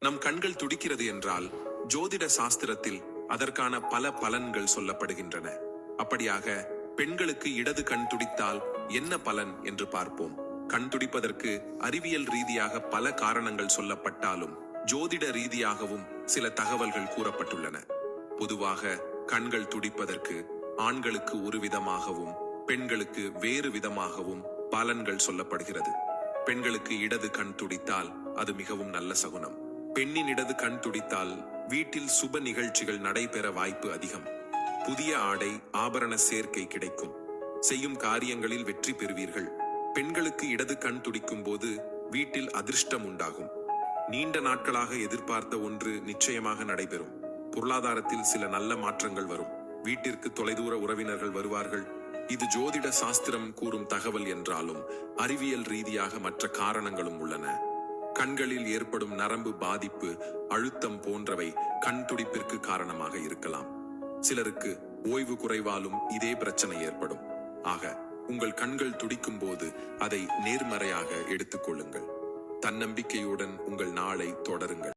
நம் கண்கள் துடிக்கிறது என்றால் ஜோதிட சாஸ்திரத்தில் அதற்கான பல பலன்கள் சொல்லப்படுகின்றன. அப்படியாக பெண்களுக்கு இடது கண் துடித்தால் என்ன பலன் என்று பார்ப்போம். கண் துடிப்பதற்கு அறிவியல் ரீதியாக பல காரணங்கள் சொல்லப்பட்டாலும் ஜோதிட ரீதியாகவும் சில தகவல்கள் கூறப்பட்டுள்ளன. பொதுவாக கண்கள் துடிப்பதற்கு ஆண்களுக்கு ஒரு விதமாகவும் பெண்களுக்கு வேறு விதமாகவும் பலன்கள் சொல்லப்படுகிறது. பெண்களுக்கு இடது கண் துடித்தால் அது மிகவும் நல்ல சகுனம். பெண்ணின் இடது கண் துடித்தால் வீட்டில் சுப நிகழ்ச்சிகள் நடைபெற வாய்ப்பு அதிகம். புதிய ஆடை ஆபரண சேர்க்கை கிடைக்கும். செய்யும் காரியங்களில் வெற்றி பெறுவீர்கள். பெண்களுக்கு இடது கண் துடிக்கும் போது வீட்டில் அதிர்ஷ்டம் உண்டாகும். நீண்ட நாட்களாக எதிர்பார்த்த ஒன்று நிச்சயமாக நடைபெறும். பொருளாதாரத்தில் சில நல்ல மாற்றங்கள் வரும். வீட்டிற்கு தொலைதூர உறவினர்கள் வருவார்கள். இது ஜோதிட சாஸ்திரம் கூறும் தகவல் என்றாலும் அறிவியல் ரீதியாக மற்ற காரணங்களும் உள்ளன. கண்களில் ஏற்படும் நரம்பு பாதிப்பு அழுத்தம் போன்றவை கண் துடிப்பிற்கு காரணமாக இருக்கலாம். சிலருக்கு ஓய்வு குறைவாலும் இதே பிரச்சனை ஏற்படும். ஆக உங்கள் கண்கள் துடிக்கும் போது அதை நேர்மறையாக எடுத்துக்கொள்ளுங்கள் தன்னம்பிக்கையுடன் உங்கள் நாளை தொடருங்கள்.